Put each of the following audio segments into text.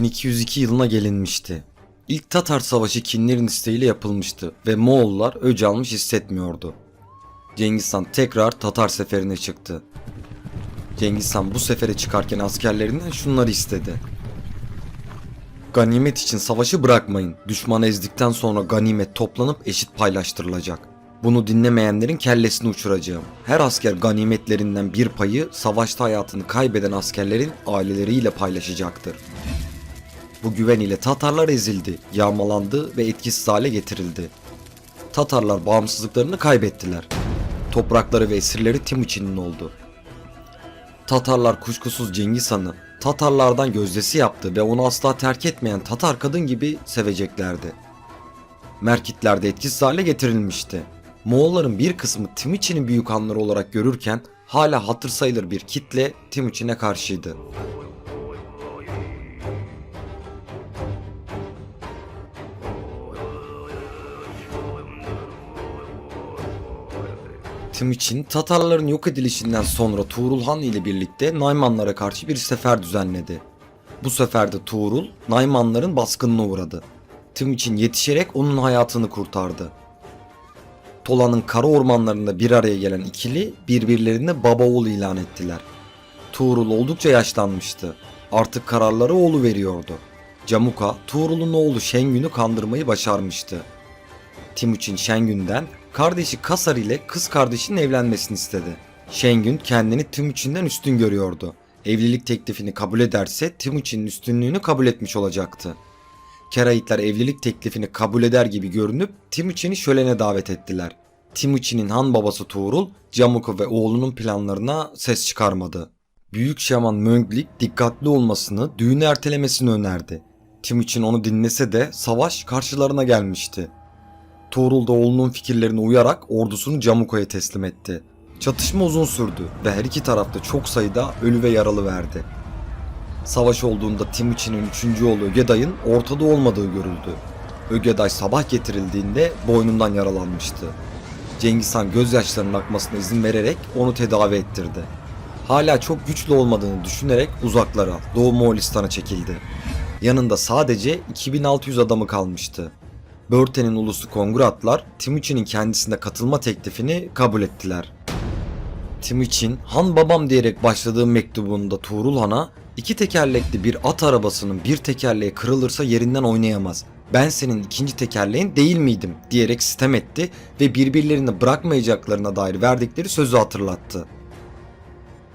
1202 yılına gelinmişti. İlk Tatar Savaşı Kinlerin isteğiyle yapılmıştı ve Moğollar öc almış hissetmiyordu. Cengiz Han tekrar Tatar seferine çıktı. Cengiz Han bu sefere çıkarken askerlerinden şunları istedi. Ganimet için savaşı bırakmayın. Düşmanı ezdikten sonra ganimet toplanıp eşit paylaştırılacak. Bunu dinlemeyenlerin kellesini uçuracağım. Her asker ganimetlerinden bir payı savaşta hayatını kaybeden askerlerin aileleriyle paylaşacaktır. Bu güven ile Tatarlar ezildi, yağmalandı ve etkisiz hale getirildi. Tatarlar bağımsızlıklarını kaybettiler. Toprakları ve esirleri Timuçin'in oldu. Tatarlar kuşkusuz Cengiz Han'ı Tatarlardan gözdesi yaptı ve onu asla terk etmeyen Tatar kadın gibi seveceklerdi. Merkitler de etkisiz hale getirilmişti. Moğolların bir kısmı Timuçin'i büyük hanları olarak görürken hala hatır sayılır bir kitle Timuçin'e karşıydı. Timuçin Tatarların yok edilişinden sonra Tuğrul Han ile birlikte Naymanlara karşı bir sefer düzenledi. Bu seferde Tuğrul Naymanların baskınına uğradı. Timuçin yetişerek onun hayatını kurtardı. Tola'nın kara ormanlarında bir araya gelen ikili birbirlerine baba oğul ilan ettiler. Tuğrul oldukça yaşlanmıştı. Artık kararları oğlu veriyordu. Camuka, Tuğrul'un oğlu Şengün'ü kandırmayı başarmıştı. Timuçin Şengün'den kardeşi Kasar ile kız kardeşinin evlenmesini istedi. Şengün kendini Timuçin'den üstün görüyordu. Evlilik teklifini kabul ederse Timuçin'in üstünlüğünü kabul etmiş olacaktı. Keraitler evlilik teklifini kabul eder gibi görünüp Timuçin'i şölene davet ettiler. Timuçin'in han babası Tuğrul, Camuka ve oğlunun planlarına ses çıkarmadı. Büyük şaman Mönglik dikkatli olmasını, düğünü ertelemesini önerdi. Timuçin onu dinlese de savaş karşılarına gelmişti. Tuğrul da oğlunun fikirlerine uyarak ordusunu Camuka'ya teslim etti. Çatışma uzun sürdü ve her iki tarafta çok sayıda ölü ve yaralı verdi. Savaş olduğunda Timuçin'in 3. oğlu Ögeday'ın ortada olmadığı görüldü. Ögeday sabah getirildiğinde boynundan yaralanmıştı. Cengiz Han gözyaşlarının akmasına izin vererek onu tedavi ettirdi. Hala çok güçlü olmadığını düşünerek uzaklara, Doğu Moğolistan'a çekildi. Yanında sadece 2600 adamı kalmıştı. Börte'nin ulusu Kongratlar Timuçin'in kendisine katılma teklifini kabul ettiler. Timuçin, Han babam diyerek başladığı mektubunda Tuğrul Han'a iki tekerlekli bir at arabasının bir tekerleği kırılırsa yerinden oynayamaz. Ben senin ikinci tekerleğin değil miydim diyerek sitem etti ve birbirlerini bırakmayacaklarına dair verdikleri sözü hatırlattı.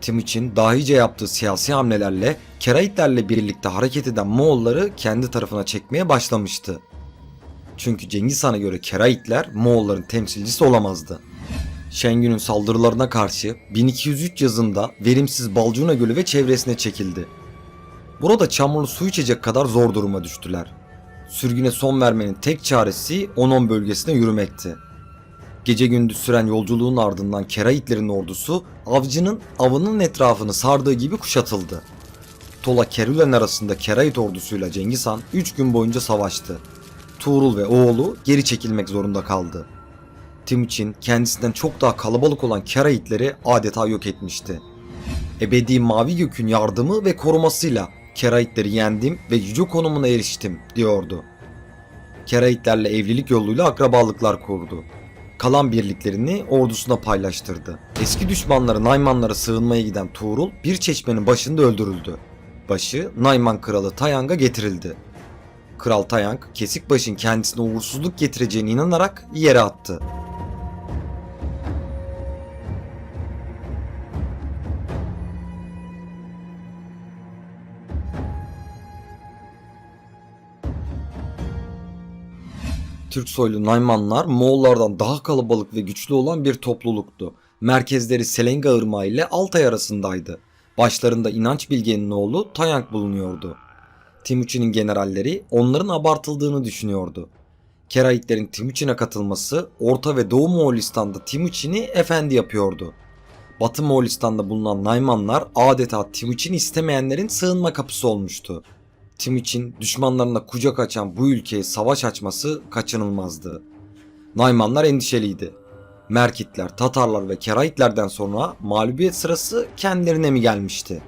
Timuçin dahice yaptığı siyasi hamlelerle Keraitlerle birlikte hareket eden Moğolları kendi tarafına çekmeye başlamıştı. Çünkü Cengiz Han'a göre Keraitler Moğolların temsilcisi olamazdı. Şengün'ün saldırılarına karşı 1203 yazında verimsiz Balcuna Gölü ve çevresine çekildi. Burada çamurlu su içecek kadar zor duruma düştüler. Sürgüne son vermenin tek çaresi Onon bölgesine yürümekti. Gece gündüz süren yolculuğun ardından Keraitlerin ordusu avcının avının etrafını sardığı gibi kuşatıldı. Tola Kerülen arasında Kerait ordusuyla Cengiz Han 3 gün boyunca savaştı. Tuğrul ve oğlu geri çekilmek zorunda kaldı. Timuçin kendisinden çok daha kalabalık olan Keraitleri adeta yok etmişti. Ebedi Mavi Gök'ün yardımı ve korumasıyla Keraitleri yendim ve yüce konumuna eriştim diyordu. Keraitlerle evlilik yoluyla akrabalıklar kurdu. Kalan birliklerini ordusuna paylaştırdı. Eski düşmanları Naymanlara sığınmaya giden Tuğrul bir çeşmenin başında öldürüldü. Başı Nayman kralı Tayang'a getirildi. Kral Tayang, Kesikbaş'ın kendisine uğursuzluk getireceğine inanarak yere attı. Türk soylu Naymanlar Moğollardan daha kalabalık ve güçlü olan bir topluluktu. Merkezleri Selenga Irmağı ile Altay arasındaydı. Başlarında inanç bilgenin oğlu Tayang bulunuyordu. Timuçin'in generalleri onların abartıldığını düşünüyordu. Keraitlerin Timuçin'e katılması Orta ve Doğu Moğolistan'da Timuçin'i efendi yapıyordu. Batı Moğolistan'da bulunan Naymanlar adeta Timuçin'i istemeyenlerin sığınma kapısı olmuştu. Timuçin düşmanlarına kucak açan bu ülkeye savaş açması kaçınılmazdı. Naymanlar endişeliydi. Merkitler, Tatarlar ve Keraitlerden sonra mağlubiyet sırası kendilerine mi gelmişti?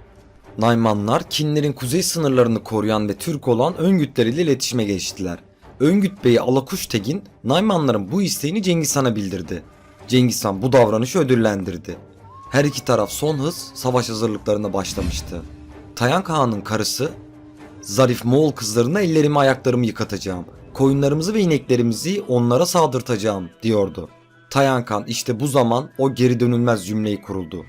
Naymanlar Kinlerin kuzey sınırlarını koruyan ve Türk olan Öngütler ile iletişime geçtiler. Öngüt Bey Alakuş Tegin, Naymanların bu isteğini Cengiz Han'a bildirdi. Cengiz Han bu davranışı ödüllendirdi. Her iki taraf son hız savaş hazırlıklarına başlamıştı. Tayan Kağan'ın karısı, zarif Moğol kızlarına ellerimi ayaklarımı yıkatacağım, koyunlarımızı ve ineklerimizi onlara saldırtacağım diyordu. Tayan Kağan işte bu zaman o geri dönülmez cümleyi kuruldu.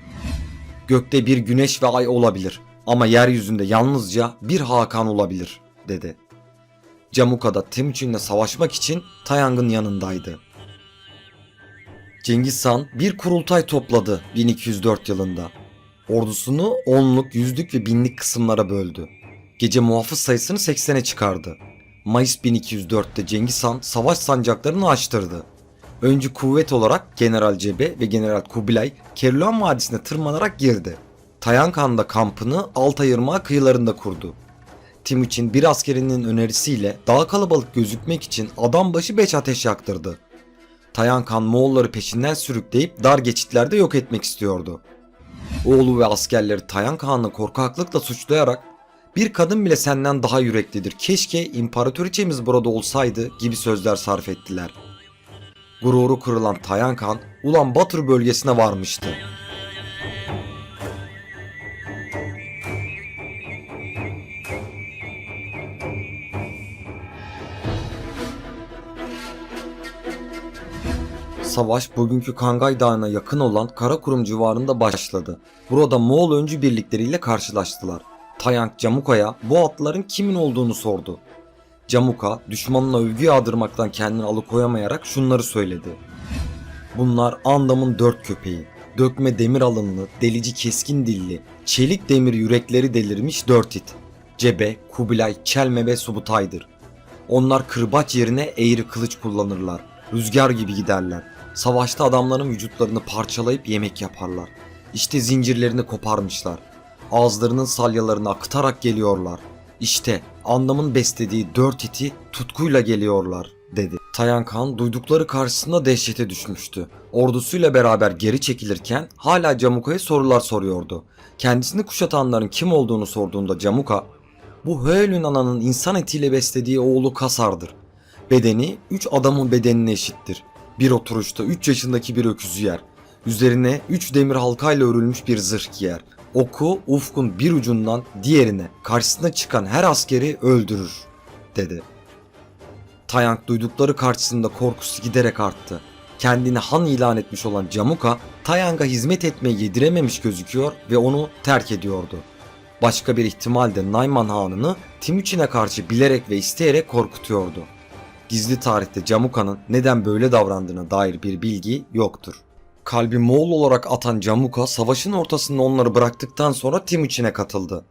Gökte bir güneş ve ay olabilir ama yeryüzünde yalnızca bir Hakan olabilir dedi. Camuka'da Timuçin'le savaşmak için Tayang'ın yanındaydı. Cengiz Han bir kurultay topladı 1204 yılında. Ordusunu onluk, yüzlük ve binlik kısımlara böldü. Gece muhafız sayısını 80'e çıkardı. Mayıs 1204'te Cengiz Han savaş sancaklarını açtırdı. Öncü kuvvet olarak General Cebe ve General Kubilay Kerluan Vadisi'ne tırmanarak girdi. Tayankan da kampını Altay Irmağı kıyılarında kurdu. Timuçin bir askerinin önerisiyle daha kalabalık gözükmek için adam başı 5 ateş yaktırdı. Tayankan Moğolları peşinden sürükleyip dar geçitlerde yok etmek istiyordu. Oğlu ve askerleri Tayankan'ı korkaklıkla suçlayarak bir kadın bile senden daha yüreklidir. Keşke imparatoriçemiz burada olsaydı gibi sözler sarf ettiler. Gururu kırılan Tayankan Ulan Batur bölgesine varmıştı. Savaş bugünkü Kangay Dağı'na yakın olan Karakurum civarında başladı. Burada Moğol öncü birlikleriyle karşılaştılar. Tayank Camuka'ya bu atların kimin olduğunu sordu. Camuka düşmanına övgü yağdırmaktan kendini alıkoyamayarak şunları söyledi. Bunlar Andam'ın dört köpeği. Dökme demir alınlı, delici keskin dilli, çelik demir yürekleri delirmiş dört it. Cebe, Kubilay, Çelme ve Subutay'dır. Onlar kırbaç yerine eğri kılıç kullanırlar. Rüzgar gibi giderler. Savaşta adamların vücutlarını parçalayıp yemek yaparlar. İşte zincirlerini koparmışlar. Ağızlarının salyalarını akıtarak geliyorlar. İşte anlamın beslediği dört iti tutkuyla geliyorlar dedi. Tayan Khan duydukları karşısında dehşete düşmüştü. Ordusuyla beraber geri çekilirken hala Camuka'ya sorular soruyordu. Kendisini kuşatanların kim olduğunu sorduğunda Camuka, bu Höelün ananın insan etiyle beslediği oğlu Kasar'dır. Bedeni 3 adamın bedenine eşittir. Bir oturuşta 3 yaşındaki bir öküzü yer. Üzerine 3 demir halkayla örülmüş bir zırh giyer. Oku ufkun bir ucundan diğerine karşısına çıkan her askeri öldürür dedi. Tayank duydukları karşısında korkusu giderek arttı. Kendini han ilan etmiş olan Camuka, Tayang'a hizmet etmeyi yedirememiş gözüküyor ve onu terk ediyordu. Başka bir ihtimal de Nayman Hanı'nı Timuçin'e karşı bilerek ve isteyerek korkutuyordu. Gizli tarihte Camuka'nın neden böyle davrandığına dair bir bilgi yoktur. Kalbi Moğol olarak atan Camuka savaşın ortasında onları bıraktıktan sonra Timuçin'e katıldı.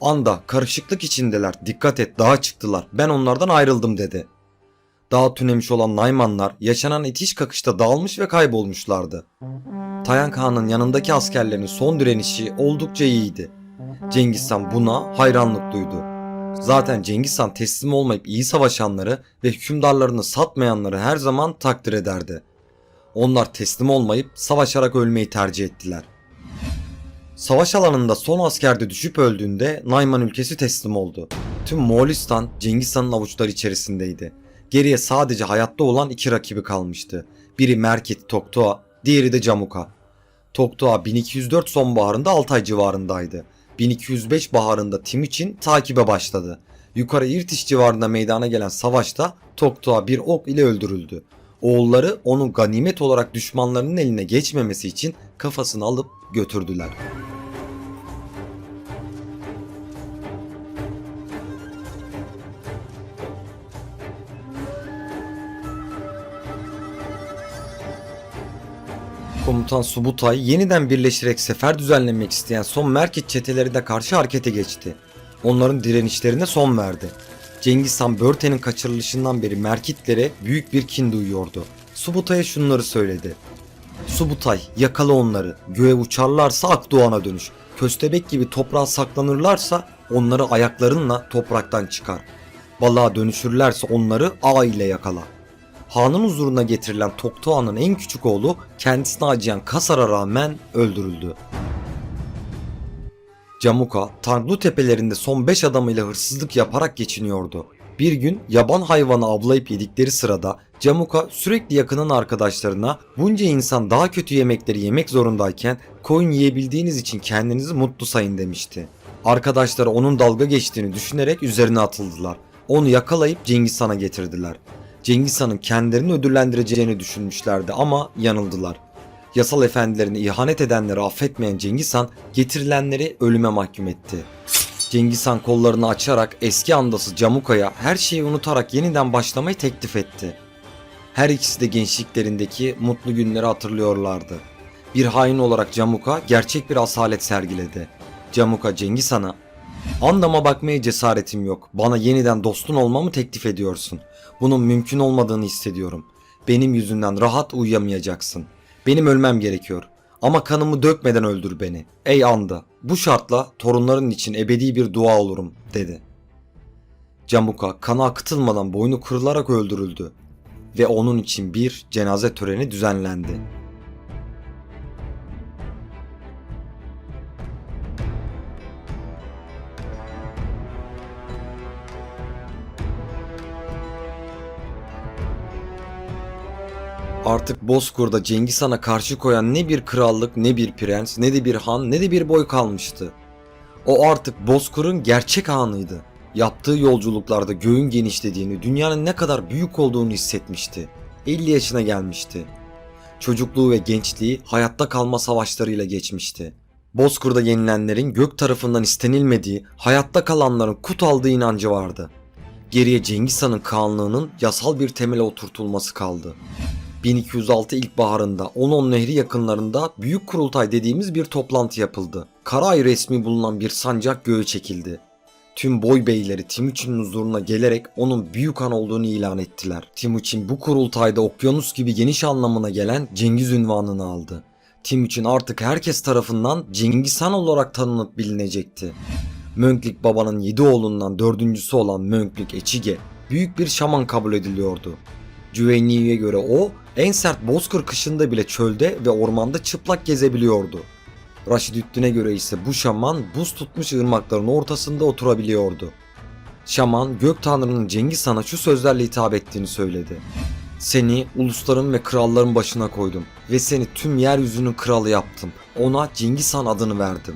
Anda karışıklık içindeler dikkat et dağa çıktılar ben onlardan ayrıldım dedi. Dağa tünemiş olan Naymanlar yaşanan itiş kakışta dağılmış ve kaybolmuşlardı. Tayan Kağan'ın yanındaki askerlerin son direnişi oldukça iyiydi. Cengiz Han buna hayranlık duydu. Zaten Cengiz Han teslim olmayıp iyi savaşanları ve hükümdarlarını satmayanları her zaman takdir ederdi. Onlar teslim olmayıp savaşarak ölmeyi tercih ettiler. Savaş alanında son asker de düşüp öldüğünde Nayman ülkesi teslim oldu. Tüm Moğolistan Cengiz Han'ın avuçları içerisindeydi. Geriye sadece hayatta olan iki rakibi kalmıştı. Biri Merkit Toktoa, diğeri de Camuka. Toktoa 1204 sonbaharında Altay civarındaydı. 1205 baharında Timuçin takibe başladı. Yukarı İrtiş civarında meydana gelen savaşta Toktoa bir ok ile öldürüldü. Oğulları onu ganimet olarak düşmanlarının eline geçmemesi için kafasını alıp götürdüler. Komutan Subutay yeniden birleşerek sefer düzenlemek isteyen son Merkit çetelerine karşı harekete geçti. Onların direnişlerine son verdi. Cengiz Han Börte'nin kaçırılışından beri Merkitlere büyük bir kin duyuyordu. Subutay'a şunları söyledi. Subutay yakala onları. Göğe uçarlarsa Akdoğan'a dönüş. Köstebek gibi toprağa saklanırlarsa onları ayaklarınla topraktan çıkar. Balığa dönüşürlerse onları ağ ile yakala. Hanın huzuruna getirilen Toktoğan'ın en küçük oğlu kendisine acıyan Kasar'a rağmen öldürüldü. Camuka, Tanglu tepelerinde son 5 adamıyla hırsızlık yaparak geçiniyordu. Bir gün yaban hayvanı avlayıp yedikleri sırada Camuka sürekli yakının arkadaşlarına bunca insan daha kötü yemekleri yemek zorundayken koyun yiyebildiğiniz için kendinizi mutlu sayın demişti. Arkadaşları onun dalga geçtiğini düşünerek üzerine atıldılar. Onu yakalayıp Cengiz Han'a getirdiler. Cengiz Han'ın kendilerini ödüllendireceğini düşünmüşlerdi ama yanıldılar. Yasal efendilerine ihanet edenleri affetmeyen Cengiz Han getirilenleri ölüme mahkum etti. Cengiz Han kollarını açarak eski andası Camuka'ya her şeyi unutarak yeniden başlamayı teklif etti. Her ikisi de gençliklerindeki mutlu günleri hatırlıyorlardı. Bir hain olarak Camuka gerçek bir asalet sergiledi. Camuka Cengiz Han'a Andama bakmaya cesaretim yok. Bana yeniden dostun olmamı teklif ediyorsun. Bunun mümkün olmadığını hissediyorum. Benim yüzünden rahat uyuyamayacaksın. Benim ölmem gerekiyor. Ama kanımı dökmeden öldür beni. Ey anda. Bu şartla torunların için ebedi bir dua olurum dedi. Camuka kanı akıtılmadan boynu kırılarak öldürüldü ve onun için bir cenaze töreni düzenlendi. Artık Bozkur'da Cengiz Han'a karşı koyan ne bir krallık, ne bir prens, ne de bir han, ne de bir boy kalmıştı. O artık Bozkur'un gerçek hanıydı. Yaptığı yolculuklarda göğün genişlediğini, dünyanın ne kadar büyük olduğunu hissetmişti. 50 yaşına gelmişti. Çocukluğu ve gençliği hayatta kalma savaşlarıyla geçmişti. Bozkur'da yenilenlerin gök tarafından istenilmediği, hayatta kalanların kut aldığı inancı vardı. Geriye Cengiz Han'ın kanlığının yasal bir temele oturtulması kaldı. 1206 ilkbaharında Onon Nehri yakınlarında Büyük Kurultay dediğimiz bir toplantı yapıldı. Karay resmi bulunan bir sancak göğe çekildi. Tüm boy beyleri Timuçin'in huzuruna gelerek onun büyük han olduğunu ilan ettiler. Timuçin bu kurultayda okyanus gibi geniş anlamına gelen Cengiz ünvanını aldı. Timuçin artık herkes tarafından Cengiz Han olarak tanınıp bilinecekti. Mönklik babanın yedi oğlundan dördüncüsü olan Mönklik Eçige büyük bir şaman kabul ediliyordu. Cüveyni'ye göre o en sert bozkır kışında bile çölde ve ormanda çıplak gezebiliyordu. Raşidüddin'e göre ise bu şaman buz tutmuş ırmakların ortasında oturabiliyordu. Şaman gök tanrının Cengiz Han'a şu sözlerle hitap ettiğini söyledi. Seni ulusların ve kralların başına koydum ve seni tüm yeryüzünün kralı yaptım. Ona Cengiz Han adını verdim.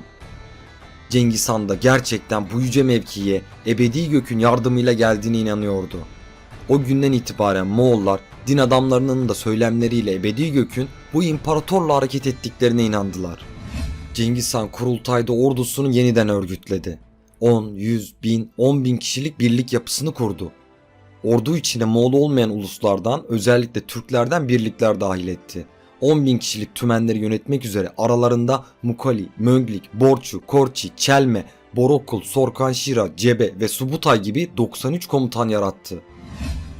Cengiz Han da gerçekten bu yüce mevkiye ebedi gökün yardımıyla geldiğine inanıyordu. O günden itibaren Moğollar din adamlarının da söylemleriyle ebedi gökün bu imparatorla hareket ettiklerine inandılar. Cengiz Han kurultayda ordusunu yeniden örgütledi. 10, 100, 1000, 10 bin kişilik birlik yapısını kurdu. Ordu içine Moğol olmayan uluslardan özellikle Türklerden birlikler dahil etti. 10 bin kişilik tümenleri yönetmek üzere aralarında Mukali, Mönglik, Borçu, Korçi, Çelme, Borokul, Sorkanşira, Cebe ve Subutay gibi 93 komutan yarattı.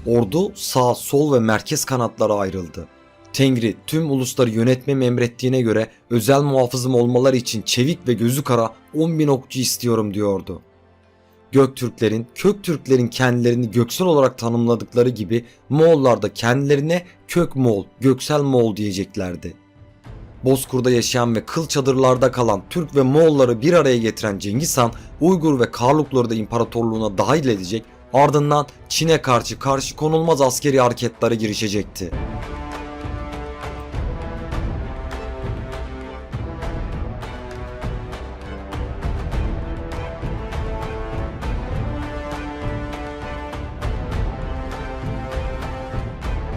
Ordu sağ, sol ve merkez kanatlara ayrıldı. Tengri tüm ulusları yönetmemi emrettiğine göre özel muhafızım olmaları için çevik ve gözü kara 10 bin okçu istiyorum diyordu. Göktürklerin, Köktürklerin kendilerini göksel olarak tanımladıkları gibi Moğollar da kendilerine Kök Moğol, Göksel Moğol diyeceklerdi. Bozkur'da yaşayan ve kıl çadırlarda kalan Türk ve Moğolları bir araya getiren Cengiz Han, Uygur ve Karlukları da imparatorluğuna dahil edecek, ardından Çin'e karşı karşı konulmaz askeri hareketlere girişecekti.